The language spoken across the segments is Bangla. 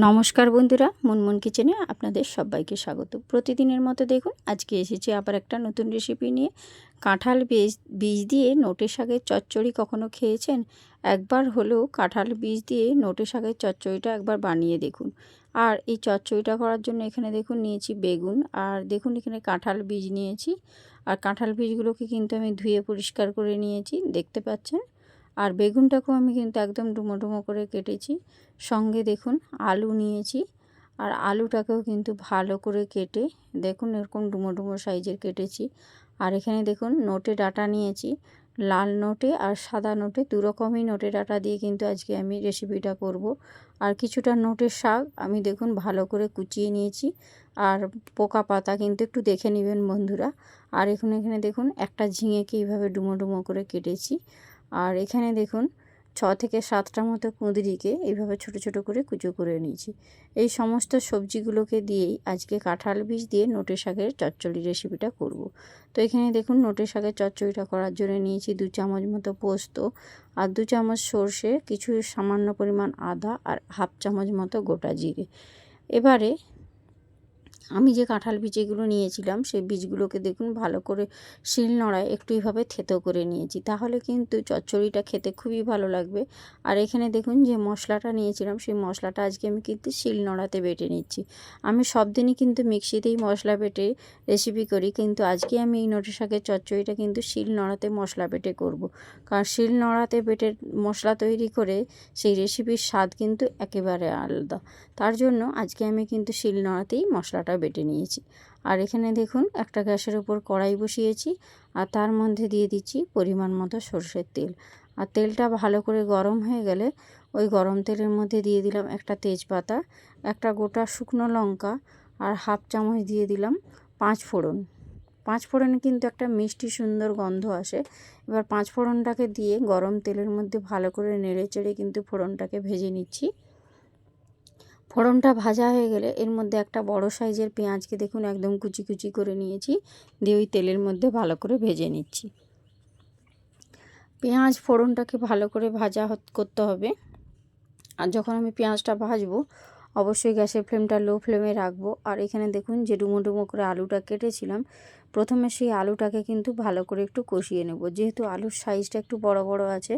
নমস্কার বন্ধুরা, মুনমুন কিচেনে আপনাদের সবাইকে স্বাগত। প্রতিদিনের মতো দেখুন, আজকে এসেছি আবার একটা নতুন রেসিপি নিয়ে। কাঁঠাল বীজ বীজ দিয়ে নোটে শাকের চচ্চড়ি কখনো খেয়েছেন? একবার হলেও কাঁঠাল বীজ দিয়ে নোটে শাকের চচ্চড়িটা একবার বানিয়ে দেখুন। আর এই চচ্চড়িটা করার জন্য এখানে দেখুন নিয়েছি বেগুন, আর দেখুন এখানে কাঁঠাল বীজ নিয়েছি। আর কাঁঠাল বীজগুলোকে কিন্তু আমি ধুয়ে পরিষ্কার করে নিয়েছি, দেখতে পাচ্ছেন? আর বেগুনটাকেও আমি কিন্তু একদম ডুমো ডুমো করে কেটেছি। সঙ্গে দেখুন, আলু নিয়েছি আর আলুটাকেও কিন্তু ভালো করে কেটে দেখুন এরকম ডুমো ডুমো সাইজের কেটেছি। আর এখানে দেখুন, নোটে ডাটা নিয়েছি, লাল নোটে আর সাদা নোটে, দু রকমই নোটে ডাটা দিয়ে কিন্তু আজকে আমি রেসিপিটা করব। আর কিছুটা নোটের শাক আমি দেখুন ভালো করে কুচিয়ে নিয়েছি আর পোকা পাতা কিন্তু একটু দেখে নেবেন বন্ধুরা। আর এখানে এখানে দেখুন, একটা ঝিঙেকে এইভাবে ডুমো ডুমো করে কেটেছি। আর এখানে দেখুন ছ থেকে সাতটা মতো কুঁদরিকে এইভাবে ছোট ছোট করে কুচো করে নিয়েছি এই সমস্ত সবজিগুলোকে দিয়েই আজকে কাঁঠাল বীজ দিয়ে নোটে শাকের চচ্চড়ি রেসিপিটা করব। তো এখানে দেখুন, নোটে শাকের চচ্চড়িটা করার জন্য নিয়েছি দু চামচ মতো পোস্ত আর দু চামচ সর্ষে, কিছু সামান্য পরিমাণ আদা আর হাফ চামচ মতো গোটা জিরে এবারে আমি যে কাঁঠাল বীজগুলো নিয়েছিলাম, সেই বীজগুলোকে দেখুন ভালো করে শিল নড়ায় একটু এইভাবে থেতো করে নিয়েছি। তাহলে কিন্তু চচ্চড়িটা খেতে খুবই ভালো লাগবে। আর এখানে দেখুন যে মশলাটা নিয়েছিলাম, সেই মশলাটা আজকে আমি কিন্তু শিল নড়াতে বেটে নিচ্ছি। আমি সব দিনই কিন্তু মিক্সিতেই মশলা বেটে রেসিপি করি, কিন্তু আজকে আমি এই নোটে শাকের চচ্চড়িটা কিন্তু শিল নড়াতে মশলা বেটে করব। কারণ শিল নড়াতে বেটে মশলা তৈরি করে সেই রেসিপির স্বাদ কিন্তু একেবারে আলাদা। তার জন্য আজকে আমি কিন্তু শিল নড়াতেই মশলাটা বেটে নিয়েছি। আর এখানে দেখুন, একটা গ্যাসের উপর কড়াই বসিয়েছি আর তার মধ্যে দিয়ে দিচ্ছি পরিমাণ মতো সর্ষের তেল। আর তেলটা ভালো করে গরম হয়ে গেলে ওই গরম তেলের মধ্যে দিয়ে দিলাম একটা তেজপাতা, একটা গোটা শুকনো লঙ্কা আর হাফ চামচ দিয়ে দিলাম পাঁচ ফোড়ন। পাঁচ ফোড়নে কিন্তু একটা মিষ্টি সুন্দর গন্ধ আসে। এবার পাঁচ ফোড়নটাকে দিয়ে গরম তেলের মধ্যে ভালো করে নেড়ে চেড়ে কিন্তু ফোড়নটাকে ভেজে নিচ্ছি। ফোড়নটা ভাজা হয়ে গেলে এর মধ্যে একটা বড় সাইজের পেঁয়াজকে দেখুন একদম কুচি কুচি করে নিয়েছি, দিয়ে ওই তেলের মধ্যে ভালো করে ভেজে নিচ্ছি। পেঁয়াজ ফোড়নটাকে ভালো করে ভাজা করতে হবে। আর যখন আমি পেঁয়াজটা ভাজবো অবশ্যই গ্যাসের ফ্লেমটা লো ফ্লেমে রাখব। আর এখানে দেখুন যে ডুমো করে আলুটা কেটেছিলাম। প্রথমে সেই আলুটাকে কিন্তু ভালো করে একটু কষিয়ে নেব। যেহেতু আলুর সাইজটা একটু বড় বড় আছে,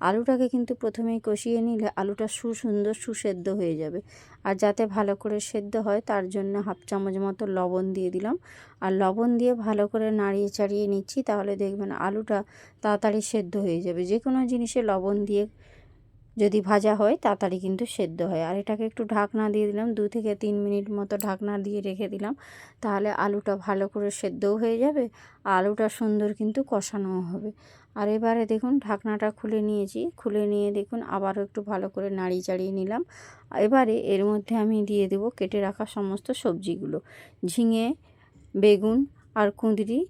আলুটাকে কিন্তু প্রথমেই কষিয়ে নিলে আলুটা সুসুন্দর সুসেদ্ধ হয়ে যাবে। আর যাতে ভালো করে সেদ্ধ হয়, তার জন্য হাফ চামচ মতো লবণ দিয়ে দিলাম। আর লবণ দিয়ে ভালো করে নাড়িয়ে চাড়িয়ে নিচ্ছি, তাহলে দেখবেন আলুটা তাড়াতাড়ি সেদ্ধ হয়ে যাবে। যে কোনো জিনিসে লবণ দিয়ে যদি ভাজা হয় তাড়াতাড়ি কিন্তু সেদ্ধ হয়। আর এটাকে একটু ঢাকনা দিয়ে দিলাম, দু থেকে তিন মিনিট মতো ঢাকনা দিয়ে রেখে দিলাম। তাহলে আলুটা ভালো করে সেদ্ধও হয়ে যাবে, আলুটা সুন্দর কিন্তু কষানোও হবে। আর এবারে দেখুন ঢাকনাটা খুলে নিয়েছি, খুলে নিয়ে দেখুন আবারও একটু ভালো করে নাড়ি চাড়িয়ে নিলাম। এবারে এর মধ্যে আমি দিয়ে দেব কেটে রাখা সমস্ত সবজিগুলো। ঝিঙে, বেগুন আর কুঁদরি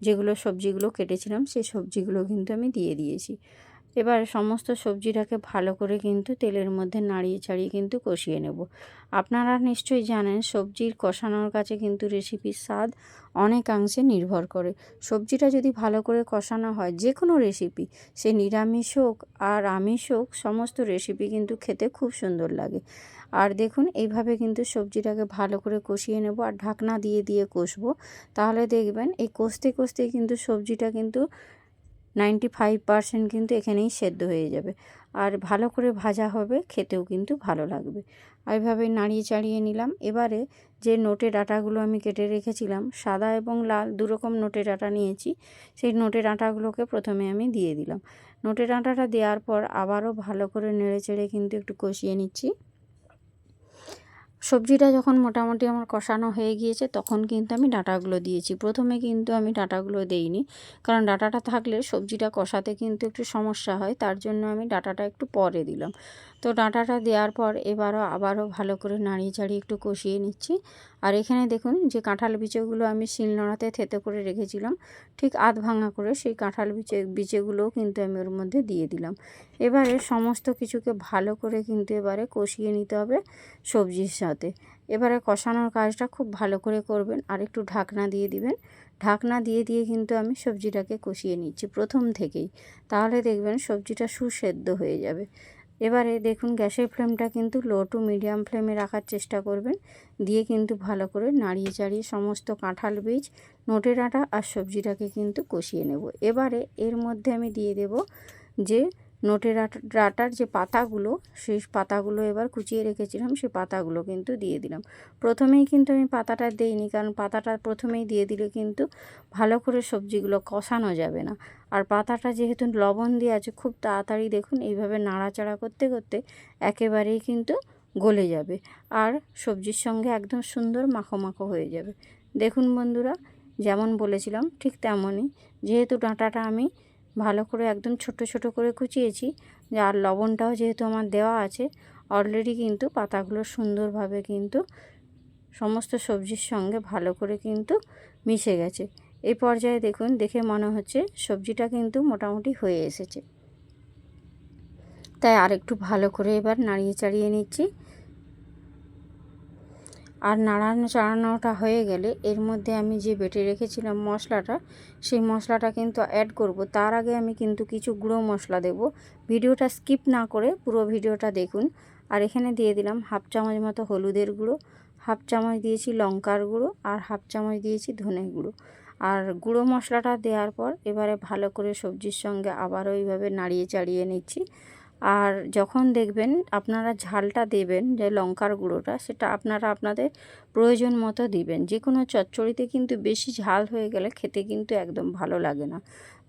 যেগুলো সবজিগুলো কেটেছিলাম, সেই সবজিগুলো কিন্তু আমি দিয়ে দিয়েছি। এবার সমস্ত সবজিটাকে ভালো করে কিন্তু তেলের মধ্যে নাড়িয়ে ছাড়িয়ে কিন্তু কষিয়ে নেব। আপনারা নিশ্চয়ই জানেন সবজির কষানোর কাছে কিন্তু রেসিপির স্বাদ অনেকাংশে নির্ভর করে। সবজিটা যদি ভালো করে কষানো হয় যে কোনো রেসিপি, সে নিরামিষ হোক আর আমিষ হোক, সমস্ত রেসিপি কিন্তু খেতে খুব সুন্দর লাগে। আর দেখুন, এইভাবে কিন্তু সবজিটাকে ভালো করে কষিয়ে নেব আর ঢাকনা দিয়ে দিয়ে কষবো। তাহলে দেখবেন এই কষতে কষতে কিন্তু সবজিটা কিন্তু নাইনটি ফাইভ পারসেন্ট কিন্তু এখানেই সেদ্ধ হয়ে যাবে। আর ভালো করে ভাজা হবে, খেতেও কিন্তু ভালো লাগবে। এইভাবে নাড়িয়ে চাড়িয়ে নিলাম। এবারে যে নোটে ডাটাগুলো আমি কেটে রেখেছিলাম, সাদা এবং লাল দুরকম নোটে ডাটা নিয়েছি, সেই নোটে ডাঁটাগুলোকে প্রথমে আমি দিয়ে দিলাম। নোটে ডাঁটাটা দেওয়ার পর আবারও ভালো করে নেড়ে চেড়ে কিন্তু একটু কষিয়ে নিচ্ছি। সবজিটা যখন মোটামুটি আমার কষানো হয়ে গিয়েছে, তখন কিন্তু আমি ডাটাগুলো দিয়েছি। প্রথমে কিন্তু আমি ডাটাগুলো দেইনি, কারণ ডাটাটা থাকলে সবজিটা কষাতে কিন্তু একটু সমস্যা হয়, তার জন্য আমি ডাটাটা একটু পরে দিলাম। তো ডাঁটাটা দেওয়ার পর এবারও আবারও ভালো করে নাড়িয়ে চাড়িয়ে একটু কষিয়ে নিচ্ছি। আর এখানে দেখুন যে কাঁঠাল বিচেগুলো আমি শিলনোড়াতে থেতে করে রেখেছিলাম, ঠিক আধ ভাঙা করে সেই কাঁঠাল বিচে বিচেগুলোও কিন্তু আমি ওর মধ্যে দিয়ে দিলাম। এবারে সমস্ত কিছুকে ভালো করে কিন্তু এবারে কষিয়ে নিতে হবে সবজির সাথে। এবারে কষানোর কাজটা খুব ভালো করে করবেন আর একটু ঢাকনা দিয়ে দিবেন। ঢাকনা দিয়ে দিয়ে কিন্তু আমি সবজিটাকে কষিয়ে নিচ্ছি প্রথম থেকেই। তাহলে দেখবেন সবজিটা সুসেদ্ধ হয়ে যাবে। এবারে দেখুন গ্যাসের ফ্লেমটা কিন্তু লো টু মিডিয়াম ফ্লেমে রাখার চেষ্টা করবেন। দিয়ে কিন্তু ভালো করে নাড়িয়ে চাড়িয়ে সমস্ত কাঁঠাল বীজ, নোটের আটা আর সবজিটাকে কিন্তু কষিয়ে নেব। এবারে এর মধ্যে আমি দিয়ে দেব যে নোটের আটার যে পাতাগুলো, সেই পাতাগুলো এবার কুচিয়ে রেখেছিলাম সেই পাতাগুলো কিন্তু দিয়ে দিলাম। প্রথমেই কিন্তু আমি পাতাটা দেইনি, কারণ পাতাটা প্রথমেই দিয়ে দিলে কিন্তু ভালো করে সবজিগুলো কষানো যাবে না। আর পাতাটা যেহেতু লবণ দিয়ে আছে, খুব তাড়াতাড়ি দেখুন, এইভাবে নাড়াচাড়া করতে করতে একেবারেই কিন্তু গলে যাবে। আর সবজির সঙ্গে একদম সুন্দর মাখো মাখো হয়ে যাবে। দেখুন বন্ধুরা, যেমন বলেছিলাম, ঠিক তেমনই। যেহেতু ডাঁটাটা আমি ভালো করে একদম ছোট ছোট করে কুচিয়েছি। আর লবণটাও যেহেতু আমার দেওয়া আছে অলরেডি কিন্তু পাতাগুলো সুন্দরভাবে কিন্তু সমস্ত সবজির সঙ্গে ভালো করে কিন্তু মিশে গেছে। এই পর্যায়ে দেখুন, দেখে মনে হচ্ছে সবজিটা কিন্তু মোটামুটি হয়ে এসেছে। তাই আরেকটু ভালো করে এবার নাড়িয়ে চাড়িয়ে নিচ্ছি। আর নাড়ানো চাড়ানোটা হয়ে গেলে এর মধ্যে আমি যে বেটে রেখেছিলাম মশলাটা, সেই মশলাটা কিন্তু অ্যাড করব। তার আগে আমি কিন্তু কিছু গুঁড়ো মশলা দেব। ভিডিওটা স্কিপ না করে পুরো ভিডিওটা দেখুন। আর এখানে দিয়ে দিলাম হাফ চামচ মতো হলুদের গুঁড়ো, হাফ চামচ দিয়েছি লঙ্কার গুঁড়ো আর হাফ চামচ দিয়েছি ধনে গুঁড়ো। আর গুঁড়ো মশলাটা দেওয়ার পর এবারে ভালো করে সবজির সঙ্গে আবারও এইভাবে নাড়িয়ে চাড়িয়ে নিচ্ছি। আর যখন দেখবেন আপনারা ঝালটা দেবেন যে লঙ্কার গুঁড়োটা, সেটা আপনারা আপনাদের প্রয়োজন মতো দিবেন। যে কোনো চচ্চড়িতে কিন্তু বেশি ঝাল হয়ে গেলে খেতে কিন্তু একদম ভালো লাগে না।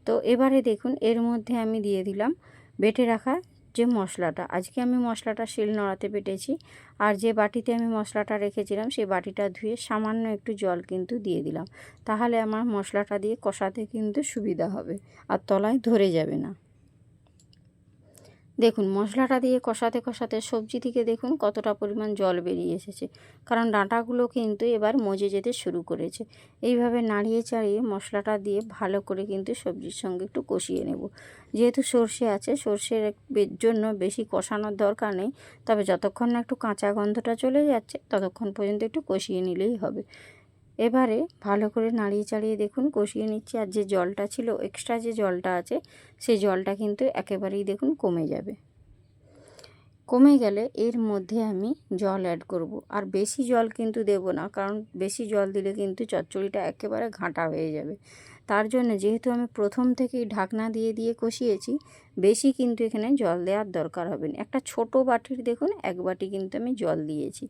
তো এবারে দেখুন, এর মধ্যে আমি দিয়ে দিলাম বেটে রাখা যে মশলাটা। আজকে আমি মশলাটা শিল নড়াতে বেটেছি আর যে বাটিতে আমি মশলাটা রেখেছিলাম, সেই বাটিটা ধুয়ে সামান্য একটু জল কিন্তু দিয়ে দিলাম। তাহলে আমার মশলাটা দিয়ে কষাতে কিন্তু সুবিধা হবে আর তলায় ধরে যাবে না। দেখুন, মশলাটা দিয়ে কষাতে কষাতে সবজি থেকে দেখুন কতটা পরিমাণ জল বেরিয়ে এসেছে। কারণ ডাঁটাগুলো কিন্তু এবার মজে যেতে শুরু করেছে। এইভাবে নাড়িয়ে চাড়িয়ে মশলাটা দিয়ে ভালো করে কিন্তু সবজির সঙ্গে একটু কষিয়ে নেব। যেহেতু সর্ষে আছে, সর্ষের জন্য বেশি কষানোর দরকার নেই। তবে যতক্ষণ না একটু কাঁচা গন্ধটা চলে যাচ্ছে, ততক্ষণ পর্যন্ত একটু কষিয়ে নিলেই হবে। এবারে ভালো করে নাড়িয়ে চাড়িয়ে দেখুন, কষিয়ে নিচ্ছি। আর যে জলটা ছিল এক্সট্রা যে জলটা আছে, সেই জলটা কিন্তু একেবারেই দেখুন কমে যাবে। কমে গেলে এর মধ্যে আমি জল অ্যাড করব। আর বেশি জল কিন্তু দেব না, কারণ বেশি জল দিলে কিন্তু চচ্চড়িটা একেবারে ঘাঁটা হয়ে যাবে। তার জন্য যেহেতু আমি প্রথম থেকেই ঢাকনা দিয়ে দিয়ে কষিয়েছি, বেশি কিন্তু এখানে জল দেওয়ার দরকার হবে না। একটা ছোট বাটির দেখুন, এক বাটি কিন্তু আমি জল দিয়েছি।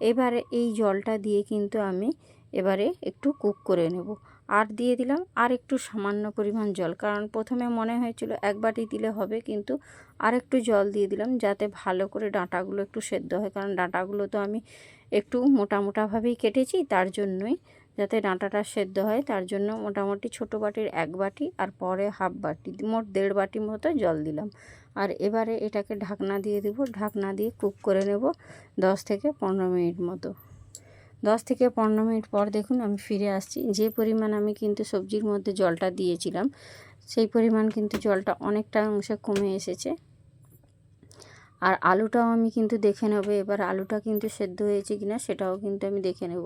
এবারে এই জলটা দিয়ে কিন্তু আমি এবারে একটু কুক করে নেব। আর দিয়ে দিলাম আর একটু সামান্য পরিমাণ জল, কারণ প্রথমে মনে হয়েছিল এক বাটি দিলে হবে, কিন্তু আর একটু জল দিয়ে দিলাম যাতে ভালো করে ডাঁটাগুলো একটু সেদ্ধ হয়, কারণ ডাঁটাগুলো তো আমি একটু মোটা মোটাভাবেই কেটেছি, তার জন্যই যাতে ডাঁটাটা সেদ্ধ হয়, তার জন্য মোটামুটি ছোটো বাটির এক বাটি আর পরে হাফ বাটি, মোট দেড় বাটি মতো জল দিলাম। আর এবারে এটাকে ঢাকনা দিয়ে দেবো, ঢাকনা দিয়ে কুক করে নেব দশ থেকে পনেরো মিনিট মতো। দশ থেকে পনেরো মিনিট পর দেখুন আমি ফিরে আসছি। যে পরিমাণ আমি কিন্তু সবজির মধ্যে জলটা দিয়েছিলাম, সেই পরিমাণ কিন্তু জলটা অনেকটা অংশে কমে এসেছে। আর আলুটাও আমি কিন্তু দেখে নেব, এবার আলুটা কিন্তু সেদ্ধ হয়েছে কিনা সেটাও কিন্তু আমি দেখে নেব।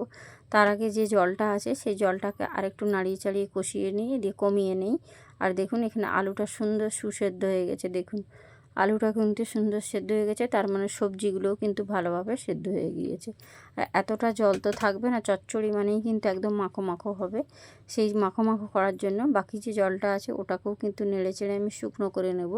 তার আগে যে জলটা আছে, সেই জলটাকে আরেকটু নাড়িয়ে চাড়িয়ে কষিয়ে নিয়ে, দিয়ে কমিয়ে নিই। আর দেখুন এখানে আলুটা সুন্দর সুসেদ্ধ হয়ে গেছে, দেখুন। আলুটা কিন্তু সুন্দর সেদ্ধ হয়ে গেছে, তার মানে সবজিগুলোও কিন্তু ভালোভাবে সেদ্ধ হয়ে গিয়েছে। আর এতটা জল তো থাকবে না, চচ্চড়ি মানেই কিন্তু একদম মাখো মাখো হবে। সেই মাখো মাখো করার জন্য বাকি যে জলটা আছে ওটাকেও কিন্তু নেড়ে চেড়ে আমি শুকনো করে নেব।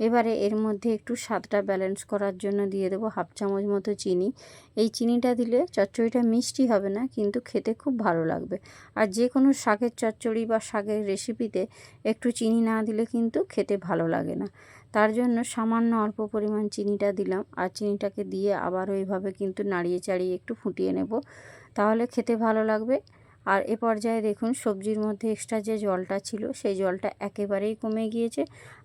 এবারে এর মধ্যে একটু স্বাদটা ব্যালেন্স করার জন্য দিয়ে দেবো হাফ চামচ মতো চিনি। এই চিনিটা দিলে চচ্চড়িটা মিষ্টি হবে না, কিন্তু খেতে খুব ভালো লাগবে। আর যে কোনো শাকের চচ্চড়ি বা শাকের রেসিপিতে একটু চিনি না দিলে কিন্তু খেতে ভালো লাগে না। তার জন্য সামান্য অল্প পরিমাণ চিনিটা দিলাম, আর চিনিটাকে দিয়ে আবার ওইভাবে কিন্তু নাড়িয়ে চাড়িয়ে একটু ফুটিয়ে নেব। তাহলে খেতে ভালো লাগবে। আর এ পর্যায়ে দেখুন সবজির মধ্যে এক্সট্রা যে জলটা ছিল, সেই জলটা একেবারেই কমে গিয়েছে।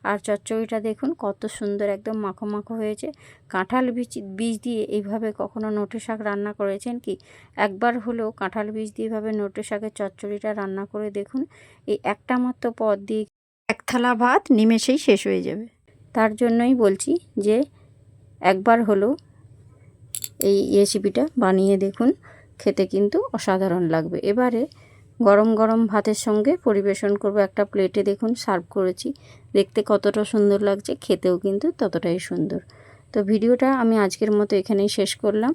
আর চচ্চড়িটা দেখুন কত সুন্দর একদম মাখো মাখো হয়েছে। কাঁঠাল বীজ বীজ দিয়ে এইভাবে কখনো নোটে শাক রান্না করেছেন কি? একবার হলেও কাঁঠাল বীজ দিয়ে এভাবে নোটে শাকের চচ্চড়িটা রান্না করে দেখুন, এই একটা মাত্র পদ দিয়ে এক থালা ভাত নিমেষেই শেষ হয়ে যাবে। তার জন্যই বলছি যে একবার হলেও এই রেসিপিটা বানিয়ে দেখুন। খেতে কিন্তু অসাধারণ লাগবে। এবারে গরম গরম ভাতের সঙ্গে পরিবেশন করব একটা প্লেটে। দেখুন, সার্ভ করেছি। দেখতে কতটা সুন্দর লাগছে, খেতেও কিন্তু ততটাই সুন্দর। তো ভিডিওটা আমি আজকের মতো এখানেই শেষ করলাম।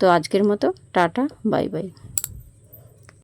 তো আজকের মতো, টাটা, বাই বাই।